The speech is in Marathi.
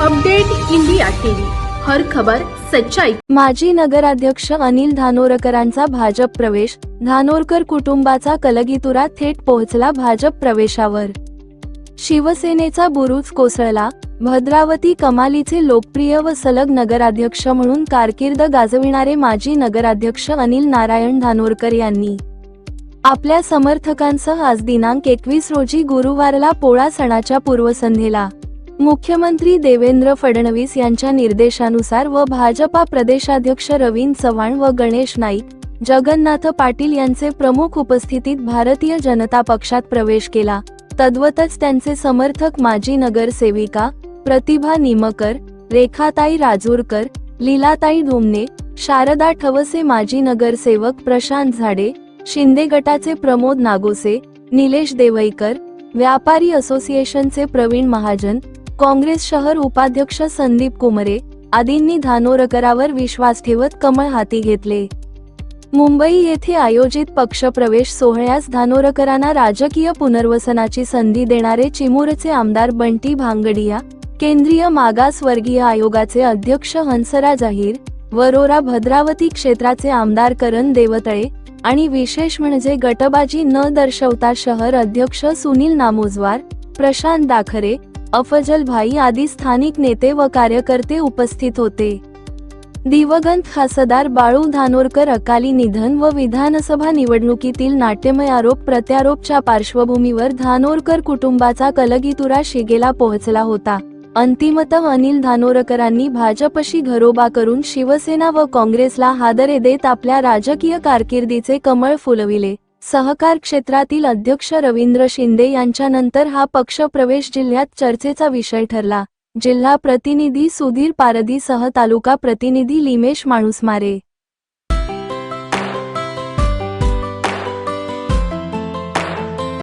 Update India TV. हर खबर सच्चाई. माजी नगराध्यक्ष अनिल धानोरकरांचा भाजप प्रवेश धानोरकर कुटुंबाचा कलगीतुरा थेट पोहोचला भाजप प्रवेशावर. शिवसेनेचा बुरुज कोसळला भद्रावती कमालीचे लोकप्रिय व सलग नगराध्यक्ष म्हणून कारकीर्द गाजविणारे माजी नगराध्यक्ष अनिल नारायण धानोरकर यांनी. आपल्या समर्थकांसह आज दिनांक एकवीस रोजी गुरुवारला पोळा सणाच्या पूर्वसंध्येला. मुख्यमंत्री देवेंद्र फडणवीस यांच्या निर्देशानुसार व भाजपा प्रदेशाध्यक्ष रवींद चव्हाण व गणेश नाईक जगन्नाथ पाटील यांचे प्रमुख उपस्थितीत भारतीय जनता पक्षात प्रवेश केला. तद्वतच त्यांचे समर्थक माजी नगरसेविका प्रतिभा निमकर रेखाताई राजूरकर लीलाताई धुमने शारदा ठवसे माजी नगरसेवक प्रशांत झाडे शिंदे गटाचे प्रमोद नागोसे निलेश देवईकर व्यापारी असोसिएशनचे प्रवीण महाजन काँग्रेस शहर उपाध्यक्ष संदीप कुमरे आदींनी धानोरकरावर विश्वास ठेवत कमळ हाती घेतले. मुंबई येथे आयोजित पक्षप्रवेश सोहळ्यास धानोरकरांना राजकीय पुनर्वसनाची संधी देणारे चिमूरचे आमदार बंटी भांगडिया केंद्रीय मागासवर्गीय आयोगाचे अध्यक्ष हंसराज अहिर वरोरा भद्रावती क्षेत्राचे आमदार करण देवतळे आणि विशेष म्हणजे गटबाजी न दर्शवता शहर अध्यक्ष सुनील नामोजवार प्रशांत दाखरे अफजल भाई आदी स्थानिक नेते व कार्यकर्ते उपस्थित होते. दिवंगत खासदार बाळू धानोरकर अकाली निधन व विधानसभा निवडणुकीतील नाट्यमय आरोप प्रत्यारोपच्या पार्श्वभूमीवर धानोरकर कुटुंबाचा कलगीतुरा शिगेला पोहोचला होता. अंतिमतः अनिल धानोरकरांनी भाजपशी घरोबा करून शिवसेना व काँग्रेसला हादरे देत आपल्या राजकीय कारकिर्दीचे कमळ फुलविले. सहकार क्षेत्रातील अध्यक्ष रवींद्र शिंदे यांच्यानंतर हा पक्ष प्रवेश जिल्ह्यात चर्चेचा विषय ठरला. जिल्हा प्रतिनिधी सुधीर पारदीसह तालुका प्रतिनिधी लिमेश माणूसमारे.